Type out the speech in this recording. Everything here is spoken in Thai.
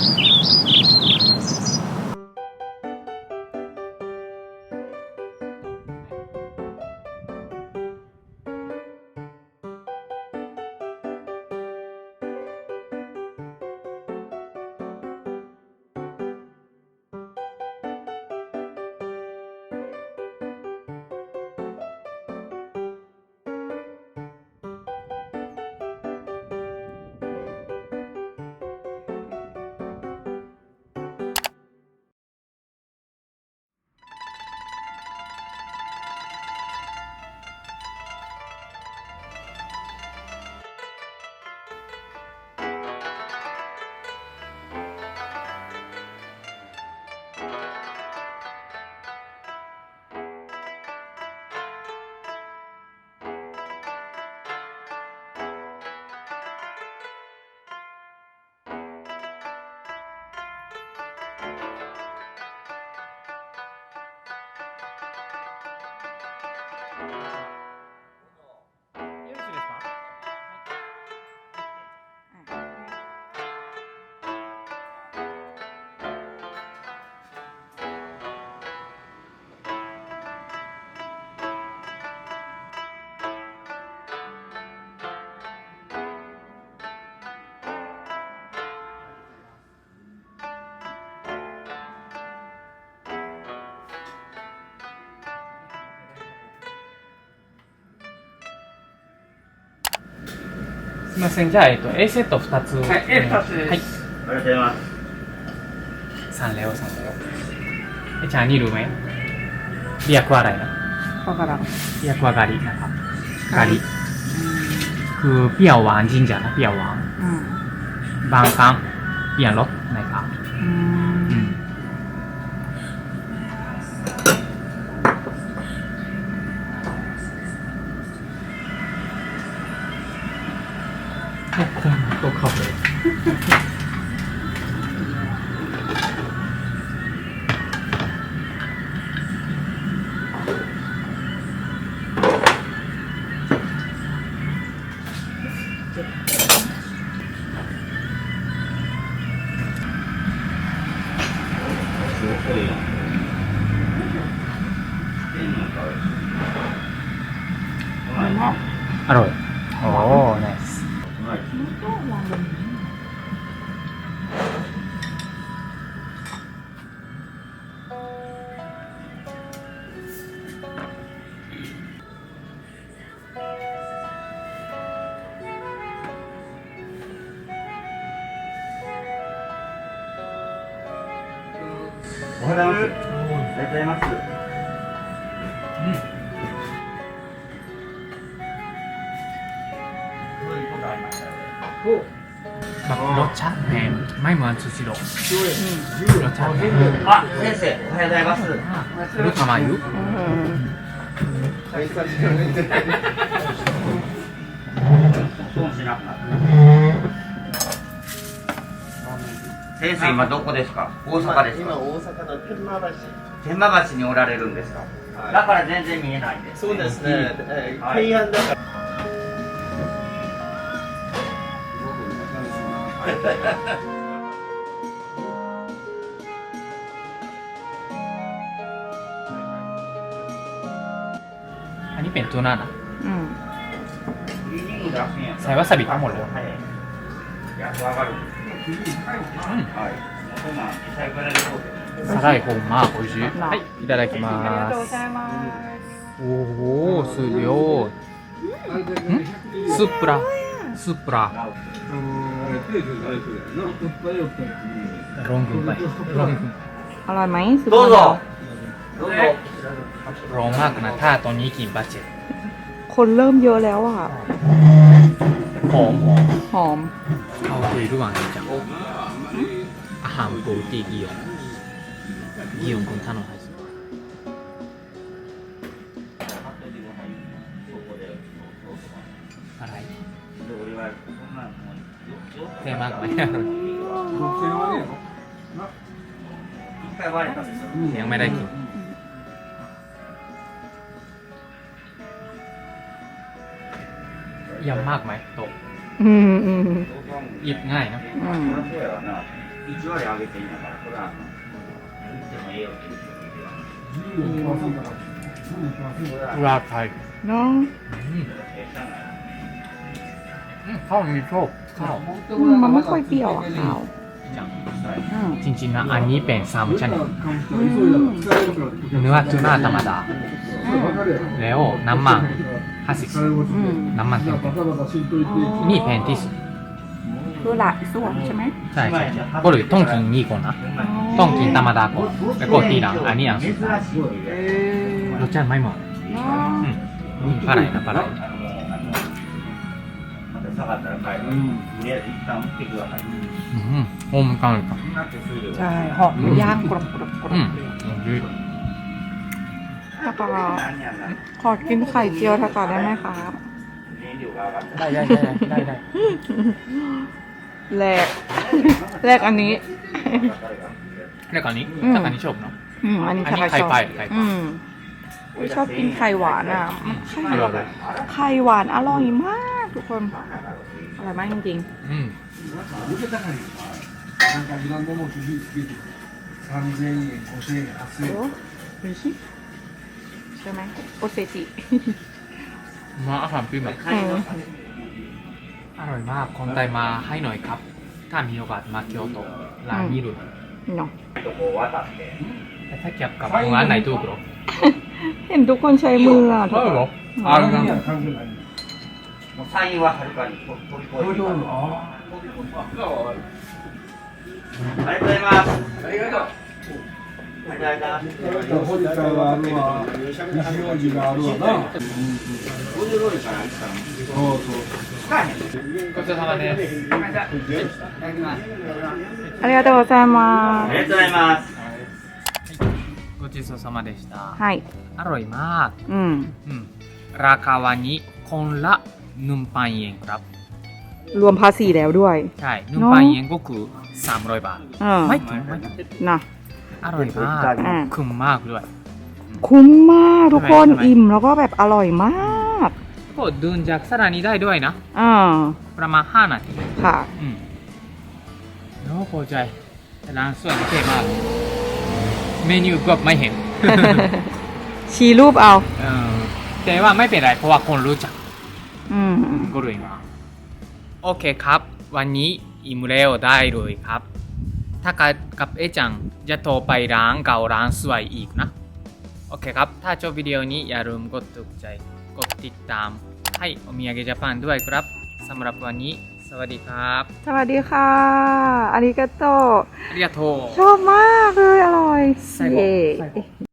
you みません。じゃあ、えっと、A セット2つ。はい A 2つです、はい、ありがとうございます。3レオ3レオえじゃあ2ルメリアクアライなわからん。リアクアガリなんか。ガリ。그비なピアワンバンカン。ピアロ아롯 내가 음. มันเนาะ おはようございます。ありがとうございます。どういうことありました แบบรสชาติแหนมไม่เหมือนซูชิโร่รสชาติแหนม あ、先生、おはようございます。 รู้ทำไมยุ อืม そうしなかった。 先生今どこですか？大阪です今大阪の天満橋。天満橋におられるんですか、はい、だから全然見えないんです、ね、そうですね、え、はい、平安だから、はい。Ini pintu nana. Hmm. 辛い方が美味しい。はい、いただきます。ありがとうございます。おお、すごい。スプラ、スプラ。ロングバイ。ロング。อร่อยไหมสุดยอดร้องมากนะถ้าตอนนี้กี่บาทเจ็ดคนเริ่มเยอะแล้วอะหอมหอม เข้าคุยระหว่างนี้จังอาหารโปรตีกิยอนกิยอนคุณท่านอะไรอะไรเท่มากไหม 一回割れたんですよ。 ยังไม่ได้กินยำมากไหมโตะ หยิบง่ายนะราดไทยน้องข้าวมีโชคข้าวมันไม่ค่อยเปรี้ยวอะขาวอืจริงๆนะอันนี้เป็นซามชันเนื้อทูน่าธรรมดา แล้วน้ำมัน ห้าสิบน้ำมันเต็มนี่แพงที่สุดคือหลายส่วนใช่ไหมใช่ใช่ก็เลยต้องกินนี่ก่อนนะต้องกินธรรมดาก่อนแล้วก็ทีหลังอันนี้อะเออรสชาติไม่เหมาะเนาะอืมนี่ปลาไหลนะปลาไหลอืมอมกันเลยครับใช่หอมย่างกรอบกรอบกรอบ อืม ตะตาขอกินไข่เจียวตาตาได้ไหมครับได้ได้ได้ได้แรกแรกอันนี้แรกอันนี้ถ้าอันนี้ชมเนาะอันนี้อันนี้ไข่ไปไข่ไปชอบกินไข่หวานอะไข่หวานอร่อยมากทุกคนอร่อยมากจริงๆอืมโอ้ช่ไหมโอเซจิ มาอาหารปีใหม่ เออ อร่อยมาก คนไทยมาให้หน่อยครับ ถ้ามีโอกาสมาเกียวโตร้านนี้เลย เนาะ とこう渡って แต่ถ้าเก็บกับร้านไหนถูกหรอ เห็นทุกคนใช้มืออ่ะทุก ใช่ คน หรอ あ อ่า れ น には関係ない。もう山陰ははるかに飛び越えてますあありがとうございますありがとう ありがとうございますあ、堀田はあるわ、西大路があるわな。 50ロールからいつからそうそう。使えへんごちそうさまですありがとうございまありがとうございますごちそうさまでしたすはいอร่อยมาก อืม อืมราคาวันนี้คนละหนึ่งพันเยนครับ รวมภาษีแล้วด้วย ใช่หนึ่งพันเยนก็คือสามร้อยบาท เออ ไม่ถึงไม่ถึง นะ อร่อยมากอ่าคุ้มมากด้วย คุ้มมากทุกคนใช่ไหมอิ่มแล้วก็แบบอร่อยมากก็เดินจากสถานีได้ด้วยนะ อ่าประมาณ5นาทีค่ะ อืมแล้วพอใจแต่ร้านสวยเท่มาก เมนูก็ไม่เห็น ชี้รูปเอา เออแต่ว่าไม่เป็นไรเพราะว่าคนรู้จักอืม ก็เลยมาโอเคครับ วันนี้อิ่มแล้วได้เลยครับ ถ้ากายกับเอจังจะโทรไปร้านเก่าร้านสวยอีกนะ โอเคครับ ถ้าชอบวิดีโอนี้อย่าลืมกดถูกใจ กดติดตาม ให้โอมิยาเกะญี่ปุ่นด้วยครับสำหรับวันนี้ สวัสดีครับ สวัสดีค่ะอาริกาโตอาริกาโตชอบมากเลย อร่อย เย่